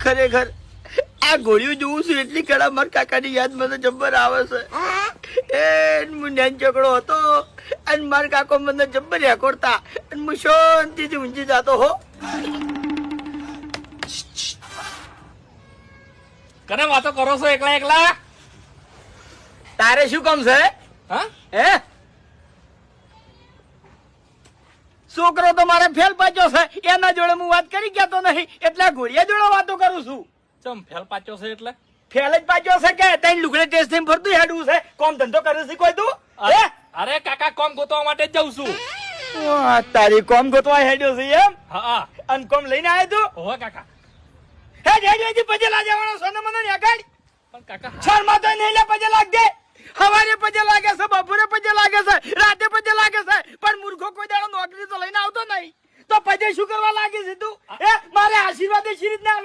ખરેખર આ ગોળીઓ જોઉં છું એટલી કડા મારા કાકાની યાદ મને જબ્બર આવે છે. એ હું નેન ચકડો હતો અને મારા કાકો મને જબ્બર રેકોડતા અને હું શાંતિથી ઊંચી જાતો હો. કને વાતો કરો છો એકલા એકલા? તારે શું કામ છે? હા? હે? છોકરો તો મારે ફેલ પાચ્યો છે. એના જોડે હું વાત કરી ગયા તો નહીં. એટલે ઘોડિયા જોડે વાતો કરું છું. ચમ ફેલ પાચ્યો છે એટલે? ફેલ જ પાચ્યો છે કે તઈ લુગડે ટેસ્ટ થઈને ફરતું હેડવું છે? કોમ ધંધો કરે છે કોઈ તું? અરે કાકા કોમ ગોતવા માટે જ જઉં છું. તારી કોમ ગોતવા હેડ્યો છે એમ? હા હા. અને કોમ લઈને આવ્યો તું? હો કાકા. હેડ જે જે પજે લાજવાનો સોને મને નેગાડ પણ કાકા શર્મા તો નહીં લે પજે લાગજે હવારે પજે લાગે છે બપોરે પજે લાગે છે રાતે પજે લાગે છે પણ મૂર્ખો કોઈ પજે શું કરવા લાગે છે તું? હે મારે આશીર્વાદ રીતના